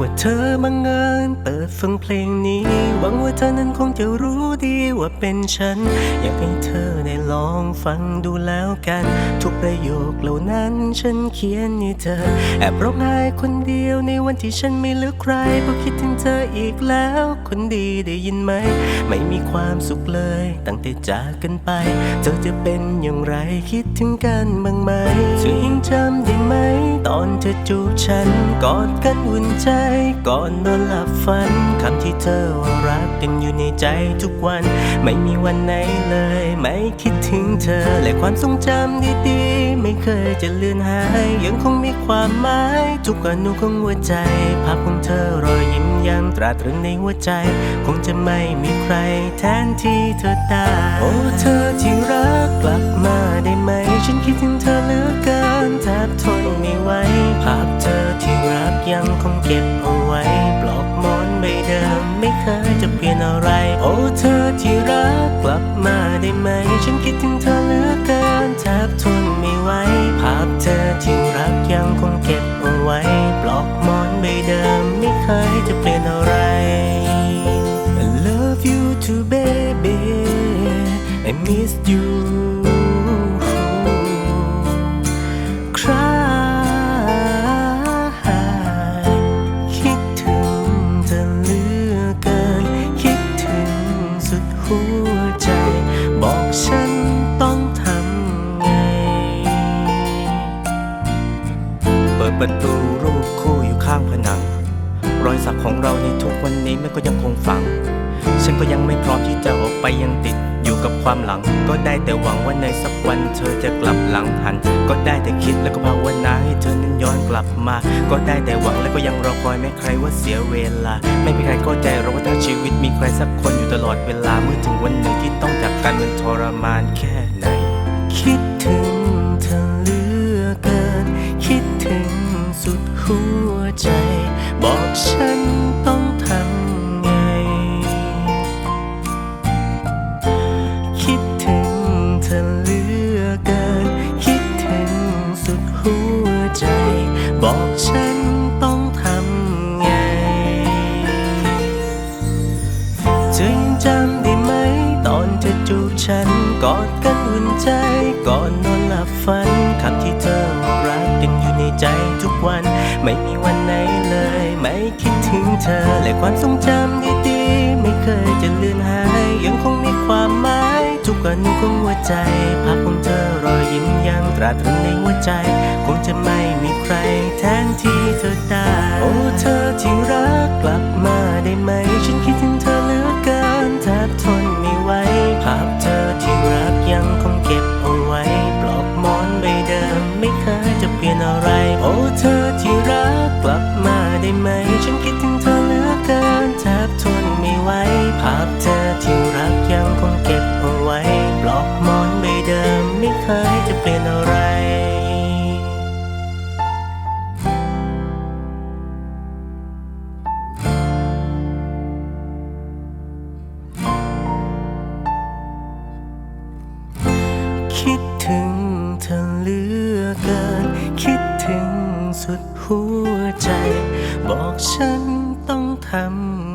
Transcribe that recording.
ว่าเธอบังเอิญเปิดฟังเพลงนี้ หวังว่าเธอนั้นคงจะรู้ดีว่าเป็นฉัน อยากให้เธอได้ลองฟังดูแล้วกัน ทุกประโยคเหล่านั้นฉันเขียนให้เธอ แอบร้องไห้คนเดียวในวันที่ฉันไม่เหลือใครเพราะคิดถึงเธออีกแล้ว คนดีได้ยินไหม ไม่มีความสุขเลย ตั้งแต่จากกันไป เธอจะเป็นอย่างไรคิดถึงกันบ้างไหมเธอยังจำได้ไหม ตอนเธอจูบฉันกอดกันอุ่นใจก่อนนอนหลับฝันคำที่เธอว่ารักกันอยู่ในใจทุกวัน ไม่มีวันไหนเลย ไม่คิดถึงเธอ และความทรงจำดีๆ ไม่เคยจะเลือนหาย ยังคงมีความหมาย ทุกอนุของหัวใจ ภาพของเธอรอยยิ้มยังตราตรึงในหัวใจ คงจะไม่มีใครแทนที่เธอได้โอ้เธอที่รักกลับมาได้ไหม ฉันคิดถึงเธอเหลือเกิน ยังคงเก็บเอาไว้ปลอกหมอนใบเดิมไม่เคยจะเปลี่ยนอะไร โอ้เธอที่รักกลับมาได้ไหม ฉันคิดถึงเธอเหลือเกินแทบทนไม่ไหวภาพเธอที่รักยังคงเก็บเอาไว้ปลอกหมอนใบเดิมไม่เคยจะเปลี่ยนอะไร I love you too baby I miss you เราในทุกวันนี้มันก็ยังคงฝัง ฉันก็ยังไม่พร้อมที่จะออกไปยังติดอยู่กับความหลัง ก็ได้แต่หวังว่าในสักวันเธอจะกลับหลังหัน ก็ได้แต่คิดแล้วก็ภาวนาให้เธอนั้นย้อนกลับมา ก็ได้แต่หวังแล้วก็ยังรอคอยไม่ใครว่าเสียเวลา ไม่มีใครเข้าใจหรอกว่าถ้าชีวิตมีใครสักคนอยู่ตลอดเวลาเมื่อถึงวันหนึ่งที่ต้องจากกันมันทรมานแค่ไหน คิดถึง บอกฉันต้องทำไงเธอยังจำได้ไหม ตอนเธอจูบฉัน กอดกันอุ่นใจ ก่อนนอนหลับฝันคำที่เธอรักกันอยู่ในใจทุกวัน ไม่มีวันไหนเลย ไม่คิดถึงเธอ และความทรงจำดีๆ ไม่เคยจะเลือนหาย ยังคงมีความหมาย ทุกอนุของหัวใจภาพของเธอรอยยิ้มยังตราตรึงในหัวใจ แทนที่เธอได้โอ้เธอ คิดถึงเธอเหลือเกิน คิดถึงสุดหัวใจ บอกฉันต้องทำ